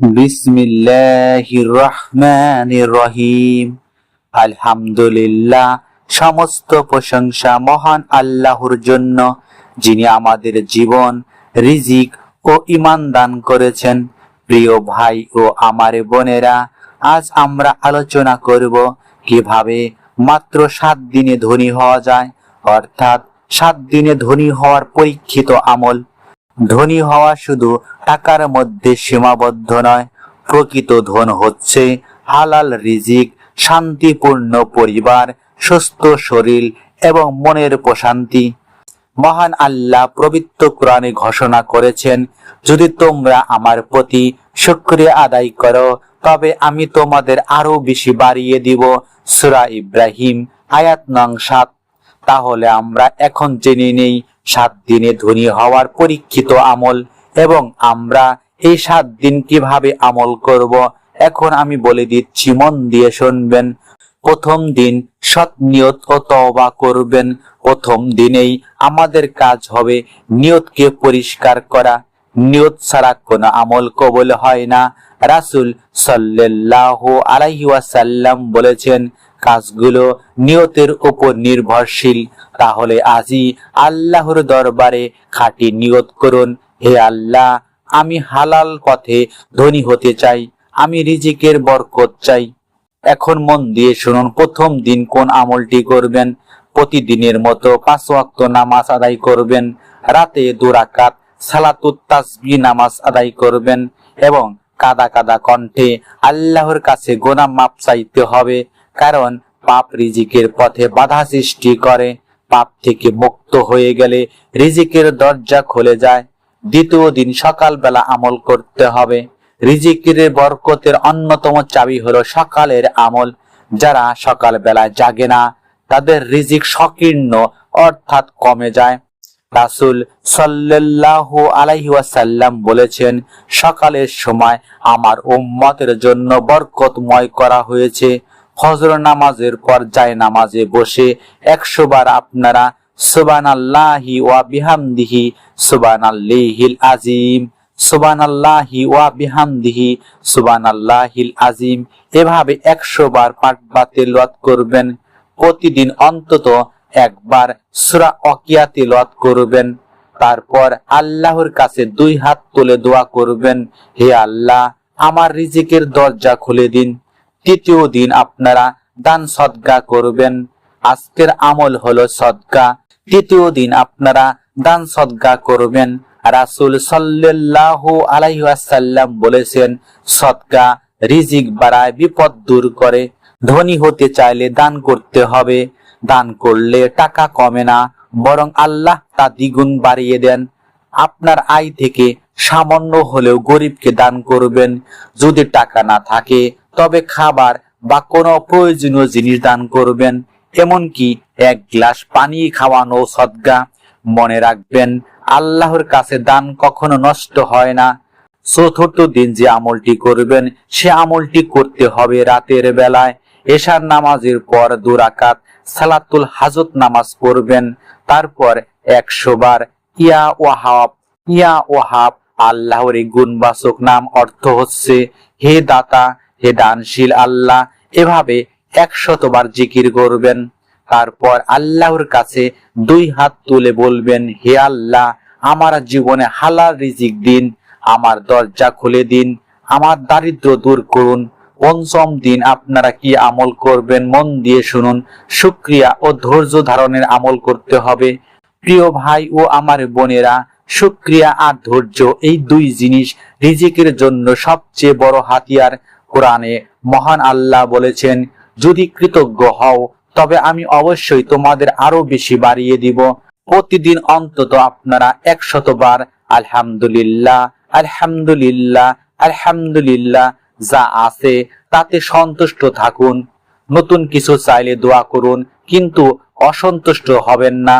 বিসমিল্লাহির রহিম আলহামদুলিল্লাহ, সমস্ত প্রশংসা মহান আল্লাহর জন্য, যিনি আমাদের জীবন, রিজিক ও ইমান দান করেছেন। প্রিয় ভাই ও আমার বোনেরা, আজ আমরা আলোচনা করব কীভাবে মাত্র সাত দিনে ধনী হওয়া যায়, অর্থাৎ সাত দিনে ধনী হওয়ার পরীক্ষিত আমল। ধনী হওয়া শুধু টাকার মধ্যে সীমাবদ্ধ নয়, প্রকৃত ধন হচ্ছে হালাল রিজিক, শান্তিপূর্ণ পরিবার, সুস্থ শরীর এবং মনের প্রশান্তি। মহান আল্লাহ পবিত্র কোরআনে ঘোষণা করেছেন, যদি তোমরা আমার প্রতি শুক্রিয়া আদায় করো, তবে আমি তোমাদের আরও বেশি বাড়িয়ে দিব। সুরা ইব্রাহিম, আয়াত নং সাত। তাহলে আমরা এখন জেনে নেই সাত দিনে ধনী হওয়ার পরীক্ষিত আমল এবং আমরা এই সাত দিন কীভাবে আমল করব। এখন আমি বলে দিচ্ছি, মন দিয়ে শুনবেন। প্রথম দিন সৎ নিয়ত ও তওবা করবেন। প্রথম দিনেই আমাদের কাজ হবে নিয়তকে পরিষ্কার করা। নিয়ত ছাড়া কোনো আমল কবল হয় না। রাসূল সাল্লাল্লাহু আলাইহি ওয়াসাল্লাম বলেছেন কাজগুলো নিয়তের উপর নির্ভরশীল। তাহলে আজই আল্লাহর দরবারে খাঁটি নিয়ত করুন। হে আল্লাহ, আমি হালাল পথে ধনী হতে চাই, আমি রিজিকের বরকত চাই। এখন মন দিয়ে শুনুন, প্রথম দিন কোন আমলটি করবেন? প্রতিদিনের মতো পাঁচ ওয়াক্ত নামাজ আদায় করবেন। রাতে দুরাকাত সালাতুত তাসবি নামাজ আদায় করবেন এবং কাদা কাদা কণ্ঠে আল্লাহর কাছে গোনা মাপ চাইতে হবে। কারণ পাপ রিজিকের পথে বাধা সৃষ্টি করে। পাপ থেকে মুক্ত হয়ে গেলে রিজিকের দরজা খুলে যায়। দ্বিতীয় দিন সকালবেলা আমল করতে হবে। রিজিকের বরকতের অন্যতম চাবি হলো সকালের আমল। যারা সকালবেলা জাগে না, তাদের রিজিক সংকীর্ণ অর্থাৎ কমে যায়। রাসূল সাল্লাল্লাহু আলাইহি ওয়াসাল্লাম বলেছেন, সকালের সময় আমার উম্মতের জন্য বরকতময় করা হয়েছে। ফজর নামাজের পর যায় নামাজে বসে একশো বার আপনারা সুবহানাল্লাহি ওয়া বিহামদিহি সুবহানাল্লাহিল আজিম সুবান আল্লাহি ওয়া বিহামদিহি সুবহানাল্লাহিল আজিম এভাবে একশো বার পাঠ বা তেলাওয়াত করবেন। প্রতিদিন অন্তত একবার সূরা অকিয়া তেলাওয়াত করবেন। তারপর আল্লাহর কাছে দুই হাত তুলে দোয়া করবেন, হে আল্লাহ, আমার রিজিকের দরজা খুলে দিন। তৃতীয় দিন আপনারা দান সদকা করবেন। আজকের আমল হলো সদকা তৃতীয় দিন আপনারা দান সদকা করবেন। রাসূল সাল্লাল্লাহু আলাইসাল্লাম বলেছেন সদকা রিজিক বাড়ায়, বিপদ দূর করে। ধনী হতে চাইলে দান করতে হবে। দান করলে টাকা কমে না, বরং আল্লাহ তা দ্বিগুণ বাড়িয়ে দেন। আপনার আয় থেকে সামান্য হলেও গরিবকে দান করবেন। যদি টাকা না থাকে তবে খাবার বা কোনো প্রয়োজনীয় জিনিস দান করবেন, এমনকি এক গ্লাস পানি খাওয়ানো সদ্গা। মনে রাখবেন, আল্লাহর কাছে দান কখনো নষ্ট হয় না। চতুর্থ দিন যে আমলটি করবেন, সে আমলটি করতে হবে রাতের বেলায়। এশার নামাজের পর দুরাকাত সালাতুল হাজত নামাজ পড়বেন, তারপর একশো বার ইয়া ওয়াহাব ইয়া ওয়াহাব আল্লাহর এই গুণবাচক নাম অর্থ হচ্ছে, হে দাতা হে দানশীল আল্লাহ, এভাবে একশতবার জিকির করবেন। তারপর আল্লাহর কাছে দুই হাত তুলে বলবেন, হে আল্লাহ, আমার জীবনে হালাল রিজিক দিন, আমার দরজা খুলে দিন, আমার দারিদ্র দূর করুন পঞ্চম দিন আপনারা কি আমল করবেন মন দিয়ে শুনুন, শুক্রিয়া ও ধৈর্য ধারণের আমল করতে হবে। প্রিয় ভাই ও আমার বোনেরা, শুক্রিয়া আর ধৈর্য এই দুই জিনিস রিজিকের জন্য সবচেয়ে বড় হাতিয়ার। কোরআনে মহান আল্লাহ বলেছেন, যদি কৃতজ্ঞ হও, তবে আমি অবশ্যই তোমাদের আরও বেশি বাড়িয়ে দিব। প্রতিদিন অন্তত আপনারা একশত বার আলহামদুলিল্লাহ আলহামদুলিল্লাহ আলহামদুলিল্লাহ যা আছে তাতে সন্তুষ্ট থাকুন। নতুন কিছু চাইলে দোয়া করুন, কিন্তু অসন্তুষ্ট হবেন না।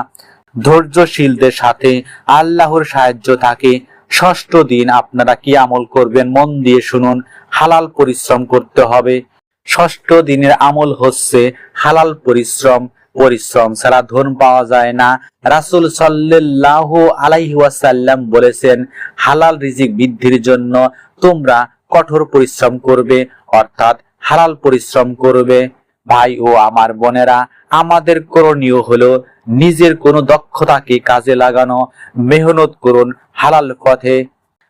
ধৈর্যশীলদের সাথে আল্লাহর সাহায্য থাকে ষষ্ঠ দিন আপনারা কি আমল করবেন? মন দিয়ে শুনুন, হালাল পরিশ্রম করতে হবে। ষষ্ঠ দিনের আমল হচ্ছে হালাল পরিশ্রম পরিশ্রম ছাড়া ধন পাওয়া যায় না। রাসূল সাল্লাল্লাহু আলাইহি ওয়াসাল্লাম বলেছেন, হালাল রিজিক বৃদ্ধির জন্য তোমরা কঠোর পরিশ্রম করবে, অর্থাৎ হালাল পরিশ্রম করবে। ভাই ও আমার বোনেরা, আমাদের করণীয় হলো নিজের কোনো দক্ষতাকে কাজে লাগানো, মেহনত করুন, হালাল পথে।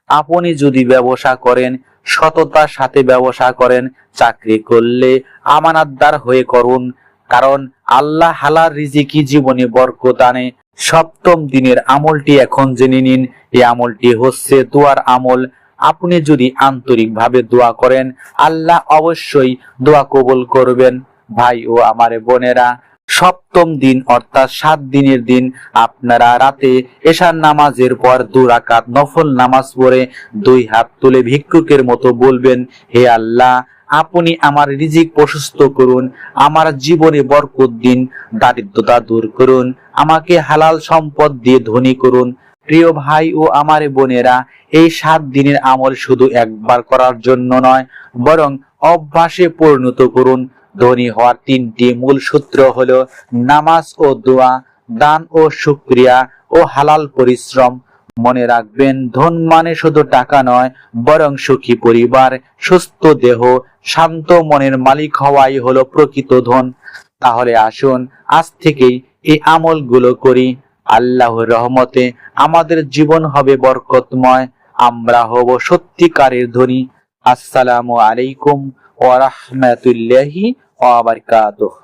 আপনি যদি ব্যবসা করেন, সততার সাথে ব্যবসা করেন, চাকরি করলে আমানাতদার হয়ে করুন। কারণ আল্লাহ হালাল রিজিকি জীবনে বরকত আনে। সপ্তম দিনের আমলটি এখন জেনে নিন। এই আমলটি হচ্ছে দোয়ার আমল। আপনি যদি আন্তরিকভাবে দোয়া করেন, আল্লাহ অবশ্যই দোয়া কবুল করবেন। ভাই ও আমার বোনেরা সপ্তম দিন অর্থাৎ সাত দিনের দিন আপনারা রাতে এশার নামাজের পর দু নফল নামাজ পড়ে দুই হাত তুলে ভিক্ষুকের মতো বলবেন, হে আল্লাহ, আপনি আমার রিজিক প্রশস্ত করুন, আমার জীবনে বরকত দিন, দারিদ্রতা দূর করুন, আমাকে হালাল সম্পদ দিয়ে ধনী করুন। প্রিয় ভাই ও আমার বোনেরা, এই সাত দিনের আমল শুধু একবার করার জন্য নয়, বরং অভ্যাসে পরিণত করুন ধনী হওয়ার তিনটি মূল সূত্র হল নামাজ ও দোয়া, দান ও শুক্রিয়া ও হালাল পরিশ্রম। মনে রাখবেন, ধন মানে শুধু টাকা নয়, বরং সুখী পরিবার, সুস্থ দেহ, শান্ত মনের মালিক হওয়াই হলো প্রকৃত ধন। তাহলে আসুন, আজ থেকেই এই আমলগুলো করি। আল্লাহর রহমতে আমাদের জীবন হবে বরকতময়, আমরা হব সত্যিকারের ধনী। আসসালামু আলাইকুম ওয়া রাহমাতুল্লাহি ওয়া বারাকাতুহু